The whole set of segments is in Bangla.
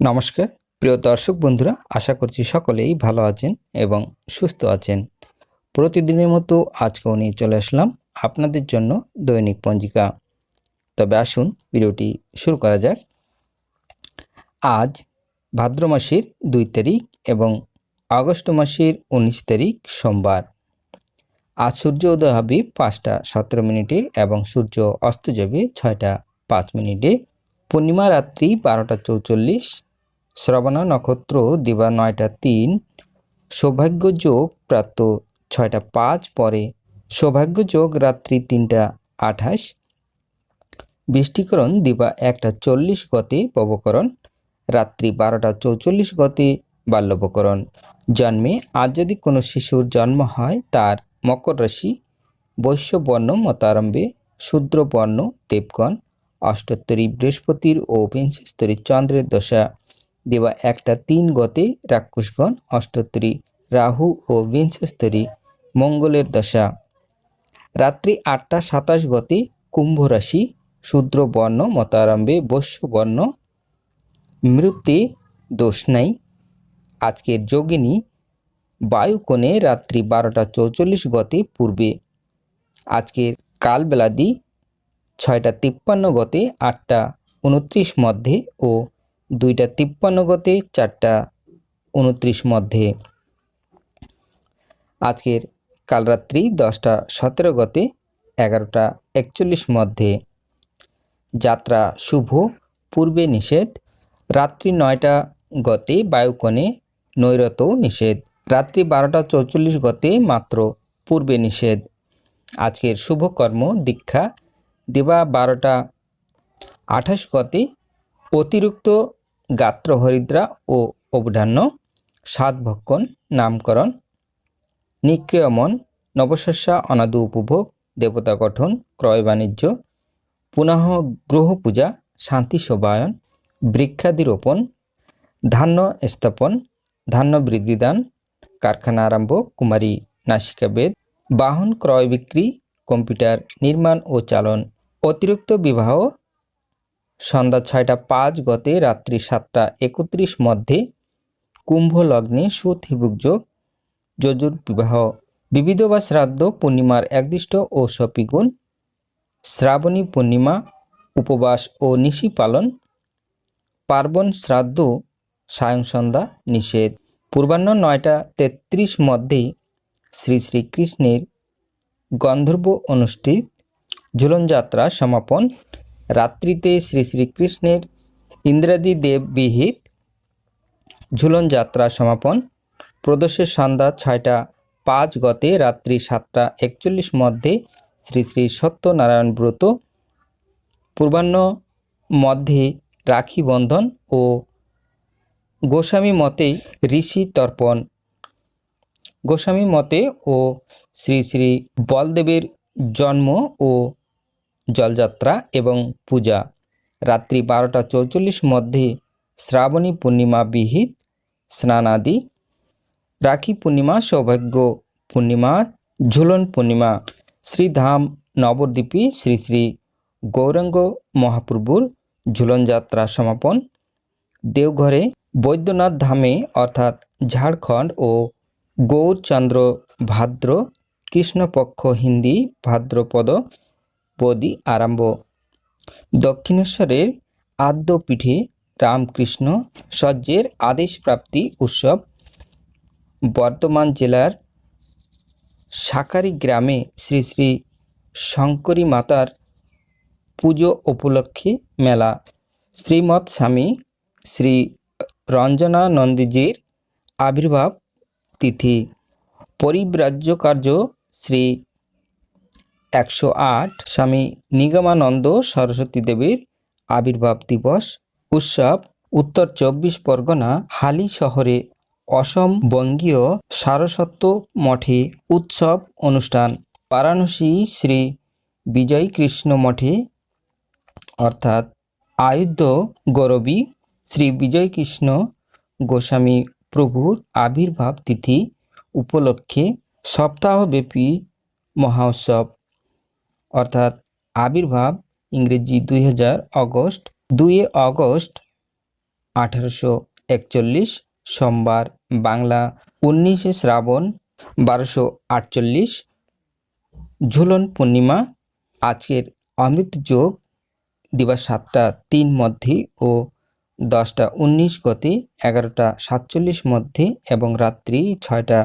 নমস্কার, প্রিয় দর্শক বন্ধুরা, আশা করছি সকলেই ভালো আছেন এবং সুস্থ আছেন। প্রতিদিনের মতো আজকেও নিয়ে চলে আসলাম আপনাদের জন্য দৈনিক পঞ্জিকা। তবে আসুন ভিডিওটি শুরু করা যাক। আজ ভাদ্র মাসের দুই তারিখ এবং আগস্ট মাসের উনিশ তারিখ সোমবার। আজ সূর্য উদয় হবে পাঁচটা সতেরো মিনিটে এবং সূর্য অস্ত যাবে ছয়টা পাঁচ মিনিটে। পূর্ণিমা রাত্রি বারোটা চৌচল্লিশ শ্রবণা নক্ষত্র, দিবা নয়টা তিন। সৌভাগ্য যোগ প্রাপ্ত ছয়টা পাঁচ পরে। সৌভাগ্য যোগ রাত্রি তিনটা আঠাশ। বৃষ্টিকরণ, দিবা একটা চল্লিশ গতে পবকরণ। রাত্রি বারোটা চৌচল্লিশ গতে বাল্যবকরণ। জন্মে আজ যদি কোনো শিশুর জন্ম হয়, তার মকর রাশি। বৈশ্যবর্ণ মতারম্ভে শূদ্রবর্ণ দেবগণ। অষ্টোত্তরী বৃহস্পতির ও বিংশস্তরী চন্দ্রের দশা। দেওয়া একটা তিন গতে রাক্ষসগণ অষ্টোত্তরী রাহু ও বিংশস্তরী মঙ্গলের দশা। রাত্রি আটটা সাতাশ গতে কুম্ভ রাশি শূদ্র বর্ণ মতারম্ভে বৈশ্য বর্ণ মৃত্যে দোষ নাই। আজকের যোগিনী বায়ুকোণে রাত্রি বারোটা চৌচল্লিশ গতে পূর্বে। আজকের কালবেলাদি ছয়টা তিপ্পান্ন গতে আটটা উনত্রিশ মধ্যে ও দুইটা তিপ্পান্ন গতে, চারটা উনত্রিশ মধ্যে। আজকের কাল রাত্রি দশটা সতেরো গতে, এগারোটা একচল্লিশ মধ্যে। যাত্রা শুভ, পূর্বে নিষেধ। রাত্রি নয়টা গতে বায়ুকোণে নৈরত নিষেধ। রাত্রি বারোটা চৌচল্লিশ গতে মাত্র পূর্বে নিষেধ। আজকের শুভকর্ম দীক্ষা। দিবা বারোটা আঠাশ গতে অতিরিক্ত গাত্র হরিদ্রা ও অবধান্য সাতভক্ষণ নামকরণ, নিক্রিয়মন, নবশস্যা, অনাদু উপভোগ, দেবতা গঠন, ক্রয় বাণিজ্য পুনঃ গ্রহ পূজা শান্তি শোভায়ন, বৃক্ষাদি রোপণ, ধান্য স্থাপন, ধান্য বৃদ্ধিদান কারখানা আরম্ভ, কুমারী নাসিকাবেদ বাহন ক্রয় বিক্রি, কম্পিউটার নির্মাণ ও চালন, অতিরিক্ত বিবাহ সন্ধ্যা ছয়টা পাঁচ গতে রাত্রি সাতটা একত্রিশ মধ্যে কুম্ভ লগ্নে সুত হিবুক যোগ যজুর বিবাহ বিবিধ বা শ্রাদ্ধ পূর্ণিমার একদিষ্ট ও সপিগুণ শ্রাবণী পূর্ণিমা, উপবাস ও নিশি পালন, পার্বণ শ্রাদ্ধ, সায়ং সন্ধ্যা নিষেধ। পূর্বাহ্ন নয়টা তেত্রিশ মধ্যে শ্রী শ্রীকৃষ্ণের গন্ধর্ব অনুষ্ঠিত ঝুলনযাত্রা সমাপন। রাত্রিতে শ্রী শ্রীকৃষ্ণের ইন্দ্রাদি দেব বিহিত ঝুলন যাত্রা সমাপন। প্রদোষের সন্ধ্যা ছয়টা পাঁচ গতে রাত্রি সাতটা একচল্লিশ মধ্যে শ্রী শ্রী সত্যনারায়ণ ব্রত। পূর্বাহ্ন মধ্যে রাখি বন্ধন ও গোস্বামী মতে ঋষি তর্পণ। গোস্বামী মতে ও শ্রী শ্রী বলদেবের জন্ম ও জলযাত্রা এবং পূজা। রাত্রি বারোটা চৌচল্লিশ মধ্যে শ্রাবণী পূর্ণিমা বিহিত স্নানাদি। রাখি পূর্ণিমা, সৌভাগ্য পূর্ণিমা, ঝুলন পূর্ণিমা, শ্রীধাম নবদ্বীপী শ্রী শ্রী গৌরাঙ্গ মহাপ্রভুর ঝুলনযাত্রা সমাপন। দেওঘরে বৈদ্যনাথ ধামে অর্থাৎ ঝাড়খণ্ড ও গৌরচন্দ্র ভাদ্র কৃষ্ণপক্ষ হিন্দি ভাদ্রপদ বদি আরম্ভ। দক্ষিণেশ্বরের আদ্যপীঠে রামকৃষ্ণ সজ্জের আদেশ প্রাপ্তি উৎসব। বর্ধমান জেলার সাকারি গ্রামে শ্রী শ্রী শঙ্করী মাতার পুজো উপলক্ষে মেলা। শ্রীমৎ স্বামী শ্রী রঞ্জনা নন্দীজির আবির্ভাব তিথি। পরিব্রাজ্য কার্য শ্রী একশো আট, স্বামী নিগমানন্দ সরস্বতী দেবীর আবির্ভাব দিবস, উৎসব, উত্তর চব্বিশ পরগনা, হালি শহরে, অসম বঙ্গীয় সারস্বত মঠে উৎসব অনুষ্ঠান। বারাণসী শ্রী বিজয় কৃষ্ণ মঠে, অর্থাৎ আয়ুদ্ধ গৌরবী শ্রী বিজয় কৃষ্ণ গোস্বামী প্রভুর আবির্ভাব তিথি উপলক্ষে সপ্তাহব্যাপী মহোৎসব অর্থাৎ আবির্ভাব ইংরেজি দুই হাজার অগস্ট দুই অগস্ট আঠারোশো একচল্লিশ, সোমবার বাংলা উনিশে শ্রাবণ বারোশো আটচল্লিশ, ঝুলন পূর্ণিমা, আজকের অমৃত যোগ দিবা সাতটা তিন মধ্যে ও দশটা উনিশ গতি, এগারোটা সাতচল্লিশ মধ্যে এবং রাত্রি ছয়টা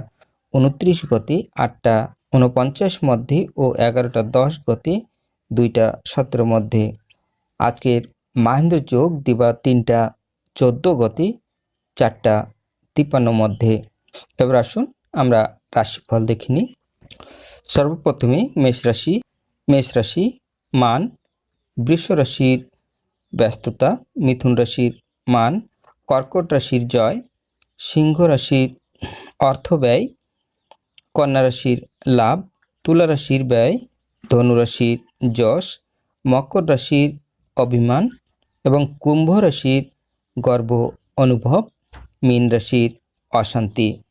উনত্রিশ গতি, আটটা উনপঞ্চাশ মধ্যে ও এগারোটা দশ গতি, দুইটা সতেরো মধ্যে। আজকের মাহেন্দ্র যোগ দিবা তিনটা চোদ্দ গতি, চারটা তিপ্পান্ন মধ্যে। এবার আসুন আমরা রাশিফল দেখিনি সর্বপ্রথমে মেষ রাশি মেষ রাশি মান, বৃষ রাশির ব্যস্ততা, মিথুন রাশির মান, কর্কট রাশির জয়, সিংহ রাশির অর্থ ব্যয় কন্যা রাশির লাভ, তুলা রাশির ব্যয় ধনুরাশির যশ, মকর রাশির অভিমান এবং কুম্ভ রাশির গর্ব অনুভব, মীন রাশির অশান্তি।